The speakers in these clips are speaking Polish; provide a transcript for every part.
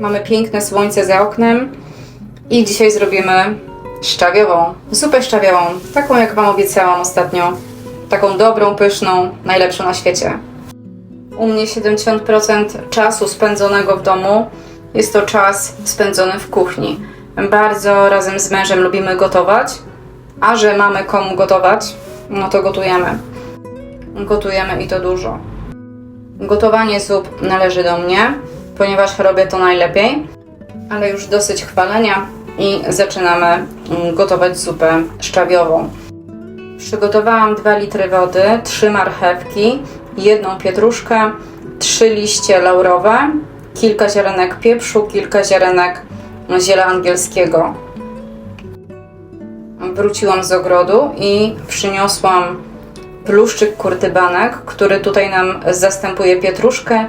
Mamy piękne słońce za oknem i dzisiaj zrobimy szczawiową, zupę szczawiową, taką jak Wam obiecałam ostatnio. Taką dobrą, pyszną, najlepszą na świecie. U mnie 70% czasu spędzonego w domu jest to czas spędzony w kuchni. Bardzo razem z mężem lubimy gotować, a że mamy komu gotować, no to gotujemy. Gotujemy i to dużo. Gotowanie zup należy do mnie, ponieważ robię to najlepiej, ale już dosyć chwalenia i zaczynamy mm, gotować zupę szczawiową. Przygotowałam 2 litry wody, 3 marchewki, jedną pietruszkę, 3 liście laurowe, kilka ziarenek pieprzu, kilka ziarenek ziela angielskiego. Wróciłam z ogrodu i przyniosłam bluszczyk kurdybanek, który tutaj nam zastępuje pietruszkę.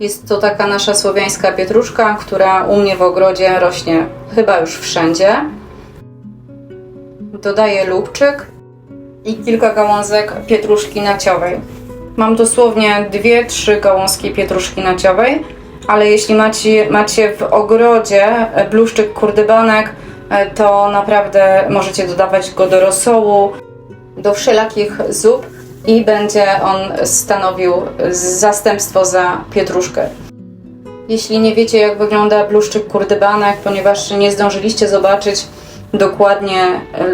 Jest to taka nasza słowiańska pietruszka, która u mnie w ogrodzie rośnie chyba już wszędzie. Dodaję lubczyk i kilka gałązek pietruszki naciowej. Mam dosłownie 2-3 gałązki pietruszki naciowej, ale jeśli macie, macie w ogrodzie bluszczyk kurdybanek, to naprawdę możecie dodawać go do rosołu, do wszelakich zup i będzie on stanowił zastępstwo za pietruszkę. Jeśli nie wiecie, jak wygląda bluszczyk kurdybanek, ponieważ nie zdążyliście zobaczyć dokładnie,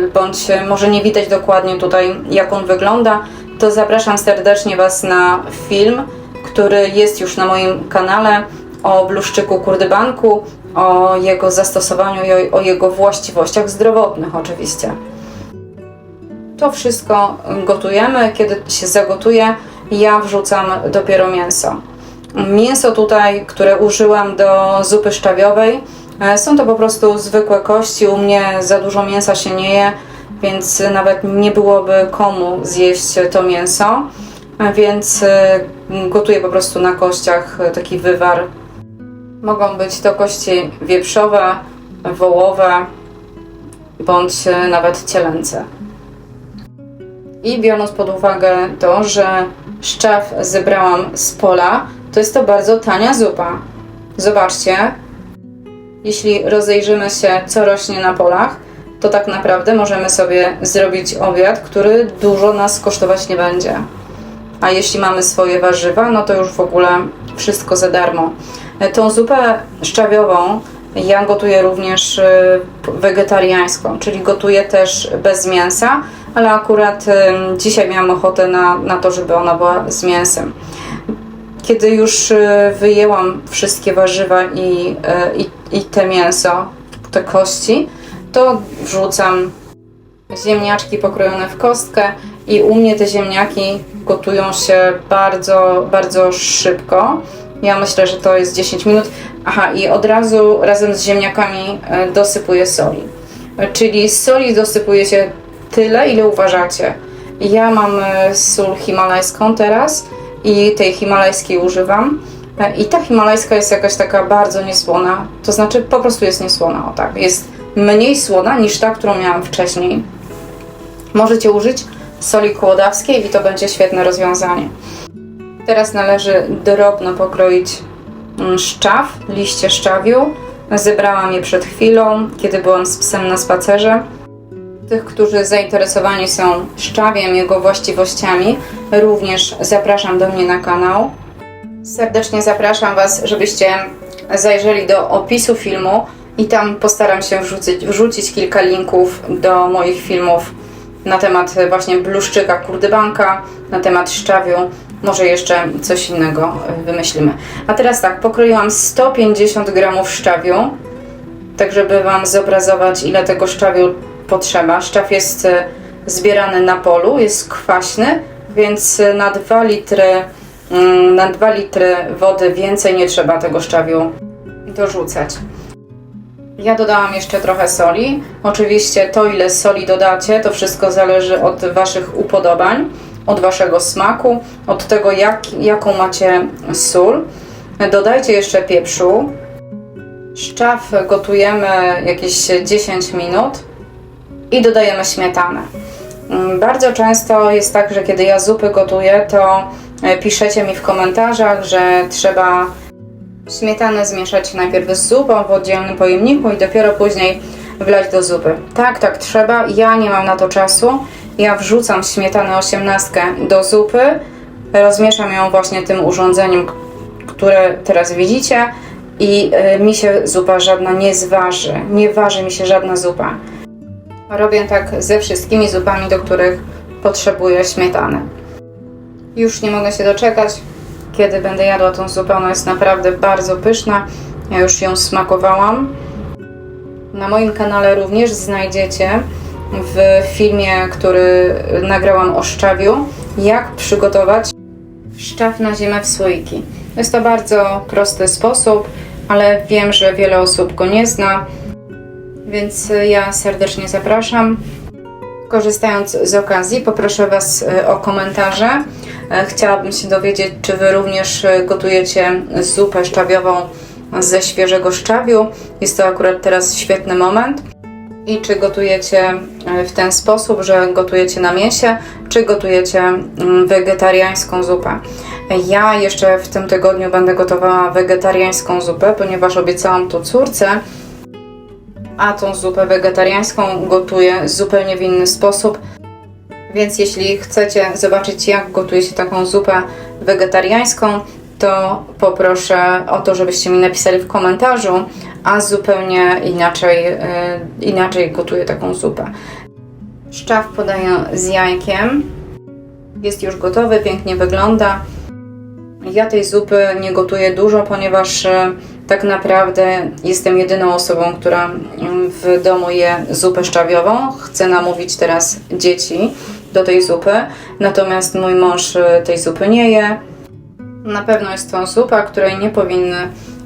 y, bądź może nie widać dokładnie tutaj, jak on wygląda, to zapraszam serdecznie Was na film, który jest już na moim kanale o bluszczyku kurdybanku, o jego zastosowaniu i o jego właściwościach zdrowotnych oczywiście. To wszystko gotujemy. Kiedy się zagotuje, ja wrzucam dopiero mięso. Mięso tutaj, które użyłam do zupy szczawiowej, e, są to po prostu zwykłe kości. U mnie za dużo mięsa się nie je, więc nawet nie byłoby komu zjeść to mięso. E, Więc e, gotuję po prostu na kościach taki wywar. Mogą być to kości wieprzowe, wołowe bądź nawet cielęce. I biorąc pod uwagę to, że szczaw zebrałam z pola, to jest to bardzo tania zupa. Zobaczcie, jeśli rozejrzymy się, co rośnie na polach, to tak naprawdę możemy sobie zrobić obiad, który dużo nas kosztować nie będzie. A jeśli mamy swoje warzywa, no to już w ogóle wszystko za darmo. E, Tą zupę szczawiową ja gotuję również e, wegetariańską, czyli gotuję też bez mięsa, ale akurat dzisiaj miałam ochotę na, na to, żeby ona była z mięsem. Kiedy już e, wyjęłam wszystkie warzywa i, e, i, i te mięso, te kości, to wrzucam ziemniaczki pokrojone w kostkę i u mnie te ziemniaki gotują się bardzo, bardzo szybko. Ja myślę, że to jest 10 minut. Aha, i od razu razem z ziemniakami e, dosypuję soli. Czyli z soli dosypuje się tyle, ile uważacie. Ja mam e, sól himalajską teraz i tej himalajskiej używam. E, I ta himalajska jest jakaś taka bardzo niesłona. To znaczy po prostu jest niesłona, o tak. Jest mniej słona niż ta, którą miałam wcześniej. Możecie użyć soli kłodawskiej i to będzie świetne rozwiązanie. Teraz należy drobno pokroić mm, szczaw, liście szczawiu. Zebrałam je przed chwilą, kiedy byłam z psem na spacerze. Tych, którzy zainteresowani są szczawiem, jego właściwościami, również zapraszam do mnie na kanał. Serdecznie zapraszam Was, żebyście zajrzeli do opisu filmu i tam postaram się wrzucić, wrzucić kilka linków do moich filmów na temat właśnie bluszczyka kurdybanka, na temat szczawiu, może jeszcze coś innego wymyślimy. A teraz tak, pokroiłam 150 gramów szczawiu, tak żeby Wam zobrazować ile tego szczawiu potrzeba. Szczaw jest y, zbierany na polu, jest kwaśny, więc y, na 2 litry, mm, na 2 litry wody więcej nie trzeba tego szczawiu dorzucać. Ja dodałam jeszcze trochę soli. Oczywiście to, ile soli dodacie, to wszystko zależy od Waszych upodobań, od Waszego smaku, od tego, jak, jaką macie sól. Dodajcie jeszcze pieprzu. Szczaw gotujemy jakieś 10 minut i dodajemy śmietanę. Mm, Bardzo często jest tak, że kiedy ja zupy gotuję, to e, piszecie mi w komentarzach, że trzeba Śmietanę zmieszać najpierw z zupą w oddzielnym pojemniku i dopiero później wlać do zupy. Tak, tak trzeba. Ja nie mam na to czasu. Ja wrzucam śmietanę 18 do zupy, rozmieszam ją właśnie tym urządzeniem, które teraz widzicie i y, mi się zupa żadna nie zważy. Nie waży mi się żadna zupa. Robię tak ze wszystkimi zupami, do których potrzebuję śmietany. Już nie mogę się doczekać, kiedy będę jadła tą zupę. Ona jest naprawdę bardzo pyszna. Ja już ją smakowałam. Na moim kanale również znajdziecie w filmie, który nagrałam o szczawiu, jak przygotować szczaw na zimę w słoiki. Jest to bardzo prosty sposób, ale wiem, że wiele osób go nie zna, więc ja serdecznie zapraszam. Korzystając z okazji, poproszę Was e, o komentarze. E, Chciałabym się dowiedzieć, czy Wy również e, gotujecie zupę szczawiową ze świeżego szczawiu. Jest to akurat teraz świetny moment. I czy gotujecie e, w ten sposób, że gotujecie na mięsie, czy gotujecie mm, wegetariańską zupę. Ja jeszcze w tym tygodniu będę gotowała wegetariańską zupę, ponieważ obiecałam to córce, a tą zupę wegetariańską gotuję zupełnie w inny sposób. Więc jeśli chcecie zobaczyć, jak gotuje się taką zupę wegetariańską, to poproszę o to, żebyście mi napisali w komentarzu, a zupełnie inaczej, y, inaczej gotuję taką zupę. Szczaw podaję z jajkiem. Jest już gotowy, pięknie wygląda. Ja tej zupy nie gotuję dużo, ponieważ e, tak naprawdę jestem jedyną osobą, która mm, w domu je zupę szczawiową. Chcę namówić teraz dzieci do tej zupy, natomiast mój mąż e, tej zupy nie je. Na pewno jest to zupa, której nie powinny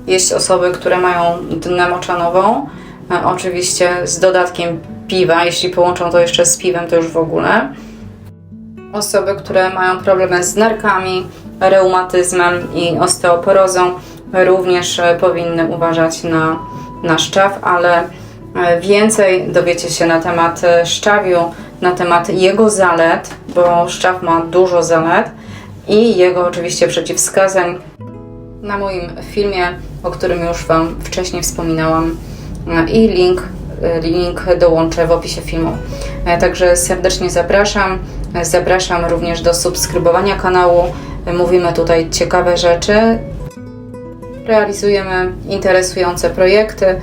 jeść osoby, które mają dnę moczanową. E, Oczywiście z dodatkiem piwa, jeśli połączą to jeszcze z piwem, to już w ogóle osoby, które mają problemy z nerkami, reumatyzmem i osteoporozą również e, powinny uważać na, na szczaw, ale e, więcej dowiecie się na temat e, szczawiu, na temat jego zalet, bo szczaw ma dużo zalet i jego oczywiście przeciwwskazań na moim filmie, o którym już Wam wcześniej wspominałam i link, link dołączę w opisie filmu. Także serdecznie zapraszam. Zapraszam również do subskrybowania kanału. Mówimy tutaj ciekawe rzeczy. Realizujemy interesujące projekty.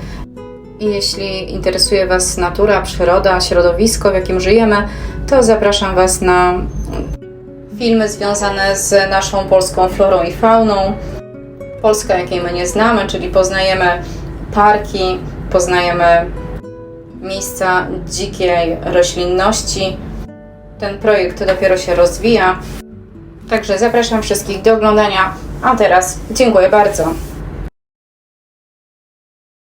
I jeśli interesuje Was natura, przyroda, środowisko, w jakim żyjemy, to zapraszam Was na filmy związane z naszą polską florą i fauną. Polska, jakiej my nie znamy, czyli poznajemy parki, poznajemy miejsca dzikiej roślinności. Ten projekt dopiero się rozwija. Także zapraszam wszystkich do oglądania. A teraz dziękuję bardzo.